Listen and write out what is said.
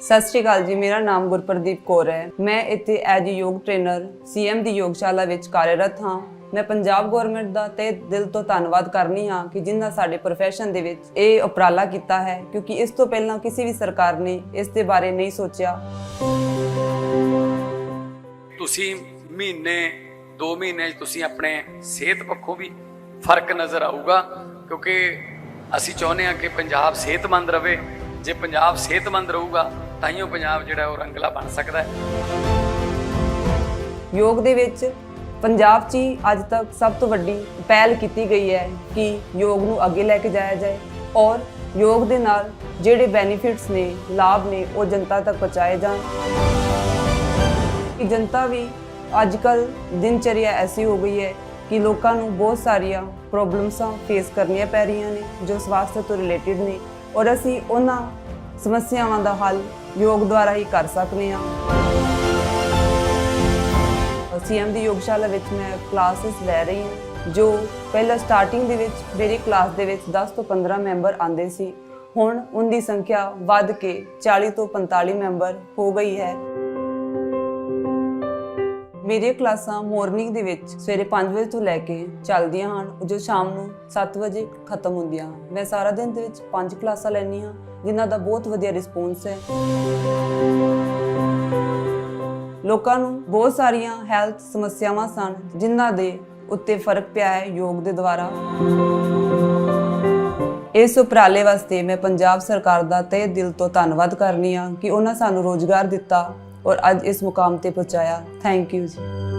ਸਤਿ ਸ਼੍ਰੀ ਅਕਾਲ ਜੀ, ਮੇਰਾ ਨਾਮ ਗੁਰਪ੍ਰਦੀਪ ਕੌਰ ਹੈ। ਮੈਂ ਇੱਥੇ ਐਜ ਯੋਗ ਟ੍ਰੇਨਰ ਸੀਐਮ ਦੀ ਯੋਗਸ਼ਾਲਾ ਵਿੱਚ ਕਾਰਜਰਤ ਹਾਂ। ਮੈਂ ਪੰਜਾਬ ਗਵਰਨਮੈਂਟ ਦਾ ਤੇ ਦਿਲ ਤੋਂ ਧੰਨਵਾਦ ਕਰਨੀ ਹਾਂ ਕਿ ਜਿਨ੍ਹਾਂ ਸਾਡੇ profession ਦੇ ਵਿੱਚ ਇਹ ਉਪਰਾਲਾ ਕੀਤਾ ਹੈ, ਕਿਉਂਕਿ ਇਸ ਤੋਂ ਪਹਿਲਾਂ ਕਿਸੇ ਵੀ ਸਰਕਾਰ ਨੇ ਇਸ ਦੇ ਬਾਰੇ ਨਹੀਂ ਸੋਚਿਆ। ਤੁਸੀਂ ਮਹੀਨੇ 2 ਮਹੀਨੇ ਤੁਸੀਂ ਆਪਣੇ ਸਿਹਤ ਪੱਖੋਂ ਵੀ ਫ਼ਰਕ ਨਜ਼ਰ ਆਊਗਾ, ਕਿਉਂਕਿ ਅਸੀਂ ਚਾਹੁੰਦੇ ਹਾਂ ਕਿ ਪੰਜਾਬ ਸਿਹਤਮੰਦ ਰਹੇ। ਜੇ ਪੰਜਾਬ ਸਿਹਤਮੰਦ ਰਹੂਗਾ ਤਾਂ ਹੀ ਉਹ ਪੰਜਾਬ ਜਿਹੜਾ ਉਹ ਰੰਗਲਾ ਬਣ ਸਕਦਾ ਹੈ। ਯੋਗ ਦੇ ਵਿੱਚ ਪੰਜਾਬ 'ਚ ਹੀ ਅੱਜ ਤੱਕ ਸਭ ਤੋਂ ਵੱਡੀ ਪਹਿਲ ਕੀਤੀ ਗਈ ਹੈ ਕਿ ਯੋਗ ਨੂੰ ਅੱਗੇ ਲੈ ਕੇ ਜਾਇਆ ਜਾਏ ਔਰ ਯੋਗ ਦੇ ਨਾਲ ਜਿਹੜੇ ਬੈਨੀਫਿਟਸ ਨੇ, ਲਾਭ ਨੇ, ਉਹ ਜਨਤਾ ਤੱਕ ਪਹੁੰਚਾਏ ਜਾਣ। ਕਿ ਜਨਤਾ ਵੀ ਅੱਜ ਕੱਲ ਦਿਨਚਰਿਆ ਐਸੀ ਹੋ ਗਈ ਹੈ ਕਿ ਲੋਕਾਂ ਨੂੰ ਬਹੁਤ ਸਾਰੀਆਂ ਪ੍ਰੋਬਲਮਸਾਂ ਫੇਸ ਕਰਨੀਆਂ ਪੈ ਰਹੀਆਂ ਨੇ, ਜੋ ਸਵਾਸਥ ਤੋਂ ਰਿਲੇਟਡ ਨੇ ਔਰ ਅਸੀਂ ਉਹਨਾਂ ਸਮੱਸਿਆਵਾਂ ਦਾ ਹੱਲ ਯੋਗ ਦੁਆਰਾ ਹੀ ਕਰ ਸਕਦੇ ਹਾਂ ਸੀਐਮ ਦੀ ਯੋਗਸ਼ਾਲਾ ਵਿੱਚ ਮੈਂ ਕਲਾਸਿਸ ਲੈ ਰਹੀ ਹਾਂ, ਜੋ ਪਹਿਲਾਂ ਸਟਾਰਟਿੰਗ ਦੇ ਵਿੱਚ ਮੇਰੀ ਕਲਾਸ ਦੇ ਵਿੱਚ 10 ਤੋਂ 15 ਮੈਂਬਰ ਆਉਂਦੇ ਸੀ। ਹੁਣ ਉਹਦੀ ਸੰਖਿਆ ਵੱਧ ਕੇ 40 ਤੋਂ 45 ਮੈਂਬਰ ਹੋ ਗਈ ਹੈ। ਮੇਰੀਆਂ ਕਲਾਸਾਂ ਮਾਰਨਿੰਗ ਦੇ ਵਿੱਚ ਸਵੇਰੇ 5 ਵਜੇ ਤੋਂ ਲੈ ਕੇ ਚੱਲਦੀਆਂ ਹਨ। ਜੋ ਸ਼ਾਮ ਨੂੰ 7 ਵਜੇ ਖਤਮ ਹੁੰਦੀਆਂ ਹਨ। ਮੈਂ ਸਾਰਾ ਦਿਨ ਦੇ ਵਿੱਚ 5 ਕਲਾਸਾਂ ਲੈਂਦੀ ਹਾਂ, ਜਿਨ੍ਹਾਂ ਦਾ ਬਹੁਤ ਵਧੀਆ ਰਿਸਪੌਂਸ ਹੈ। ਲੋਕਾਂ ਨੂੰ ਬਹੁਤ ਸਾਰੀਆਂ ਹੈਲਥ ਸਮੱਸਿਆਵਾਂ ਸਨ, ਜਿਨ੍ਹਾਂ ਦੇ ਉੱਤੇ ਫ਼ਰਕ ਪਿਆ ਹੈ ਯੋਗ ਦੇ ਦੁਆਰਾ। ਇਸ ਉਪਰਾਲੇ ਵਾਸਤੇ ਮੈਂ ਪੰਜਾਬ ਸਰਕਾਰ ਦਾ ਤਹਿ ਦਿਲ ਤੋਂ ਧੰਨਵਾਦ ਕਰਨੀ ਆ ਕਿ ਉਹਨਾਂ ਸਾਨੂੰ ਰੋਜ਼ਗਾਰ ਦਿੱਤਾ ਔਰ ਅੱਜ ਇਸ ਮੁਕਾਮ ਤੇ ਪਹੁੰਚਾਇਆ। ਥੈਂਕ ਯੂ ਜੀ।